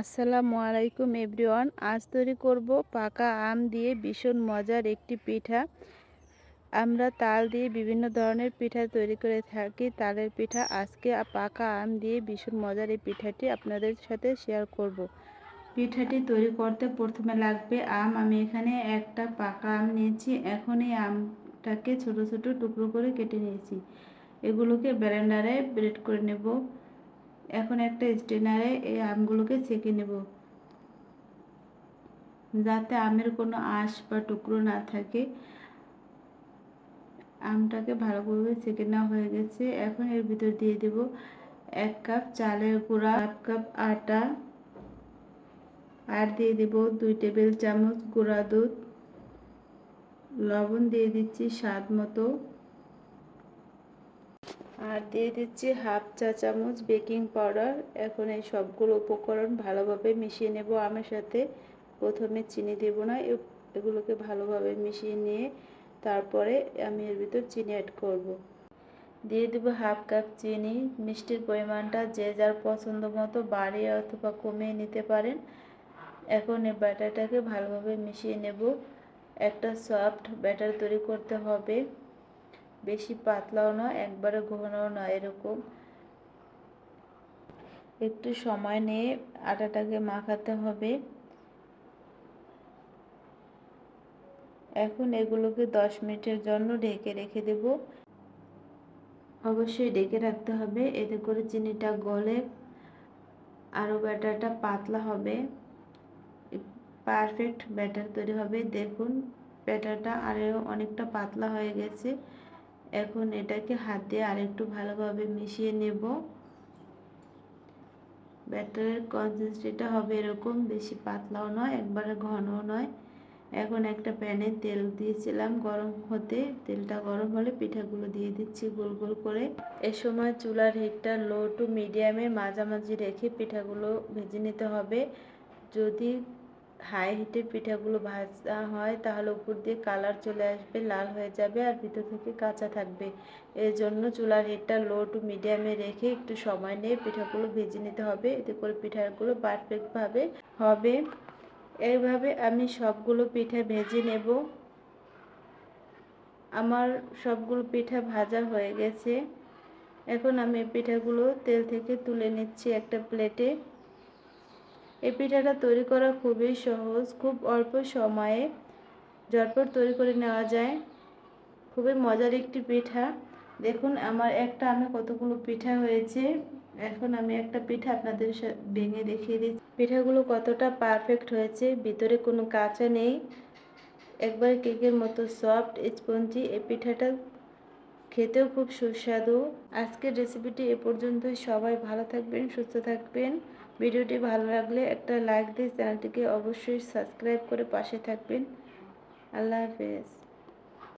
আসসালামু আলাইকুম এভরিওয়ান। আজ তৈরি করব পাকা আম দিয়ে ভীষণ মজার একটি পিঠা। আমরা তাল দিয়ে বিভিন্ন ধরনের পিঠা তৈরি করে থাকি। তালের পিঠা, আজকে পাকা আম দিয়ে ভীষণ মজার এই পিঠাটি আপনাদের সাথে শেয়ার করব। পিঠাটি তৈরি করতে প্রথমে লাগবে আম। আমি এখানে একটা পাকা আম নিয়েছি। এখন এই আমটাকে ছোট ছোট টুকরো করে কেটে নিয়েছি। এগুলোকে ব্লেন্ডারে ব্রেড করে নেব। এখন একটা স্টেনারে এই আমগুলোকে ছেঁকে নেব। যাতে আমের কোনো আঁশ বা টুকরো না থাকে। আমটাকে ভালোভাবে ছেঁকে নেওয়া হয়ে গেছে। এখন এর ভিতর দিয়ে দেব এক কাপ চালের গুঁড়া, হাফ কাপ আটা আর দিয়ে দেব দুই টেবিল চামচ গুঁড়া দুধ। লবণ দিয়ে দিচ্ছি স্বাদ মতো। আর দিয়ে দিচ্ছি হাফ চা চামচ বেকিং পাউডার। এখন এই সবগুলো উপকরণ ভালোভাবে মিশিয়ে নেব আমের সাথে। প্রথমে চিনি দেব না এগুলোকে ভালোভাবে মিশিয়ে নিয়ে তারপরে আমি এর ভিতর চিনি অ্যাড করব। দিয়ে দেবো হাফ কাপ চিনি। মিষ্টির পরিমাণটা যে যার পছন্দ মতো বাড়িয়ে অথবা কমিয়ে নিতে পারেন। এখন এই ব্যাটারটাকে ভালোভাবে মিশিয়ে নেব। একটা সফট ব্যাটার তৈরি করতে হবে। বেশি পাতলাও নয় একবারে ঘনও নয়, এরকম। একটু সময় নিয়ে আটাটাকে মাখাতে হবে। এখন এগুলোকে দশ মিনিটের জন্য ঢেকে রেখে দেব। অবশ্যই ঢেকে রাখতে হবে, এতে করে চিনিটা গলে আরও ব্যাটারটা পাতলা হবে। পারফেক্ট ব্যাটার তৈরি হবে। দেখুন, ব্যাটারটা আরও অনেকটা পাতলা হয়ে গেছে। এখন এটাকে হাত আরেকটু ভালোভাবে মিশিয়ে নেব। ব্যাটারের কনসিস্টেন্সিটা হবে এরকম, বেশি পাতলাও নয়, একবারে ঘনও নয়। এখন একটা প্যানে তেল দিয়েছিলাম গরম হতে, তেলটা গরম হলে পিঠাগুলো দিয়ে দিচ্ছি গোল গোল করে। এ সময় চুলার হিটটা লো টু মিডিয়ামের মাঝামাঝি রেখে পিঠাগুলো ভেজে নিতে হবে। যদি হাই হিটে পিঠাগুলো ভাজা হয়, তাহলে উপর দিয়ে কালার চলে আসবে, লাল হয়ে যাবে আর ভিতর থেকে কাঁচা থাকবে। এর জন্য চুলার হিটটা লো টু মিডিয়ামে রেখে একটু সময় নিয়ে পিঠাগুলো ভেজে নিতে হবে। এতে করে পিঠাগুলো পারফেক্টভাবে হবে। এইভাবে আমি সবগুলো পিঠা ভেজে নেব। আমার সবগুলো পিঠা ভাজা হয়ে গেছে। এখন আমি পিঠাগুলো তেল থেকে তুলে নিচ্ছি একটা প্লেটে এই পিঠাটা তৈরি করা খুবই সহজ, খুব অল্প সময়ে ঝটপট তৈরি করে নেওয়া যায়। খুবই মজার একটি পিঠা। দেখুন, আমার একটা আমি কতগুলো পিঠা হয়েছে। এখন আমি একটা পিঠা আপনাদের ভেঙে দেখিয়ে দিচ্ছি। পিঠাগুলো কতটা পারফেক্ট হয়েছে, ভিতরে কোনো কাঁচা নেই। একবারে কেকের মতো সফট, স্পঞ্জি এই পিঠাটা খেতেও খুব সুস্বাদু। আজকের রেসিপিটি এ পর্যন্তই। সবাই ভালো থাকবেন, সুস্থ থাকবেন। ভিডিওটি ভালো লাগলে একটা লাইক দিয়ে চ্যানেলটিকে অবশ্যই সাবস্ক্রাইব করে পাশে থাকবেন। আল্লাহ হাফেজ।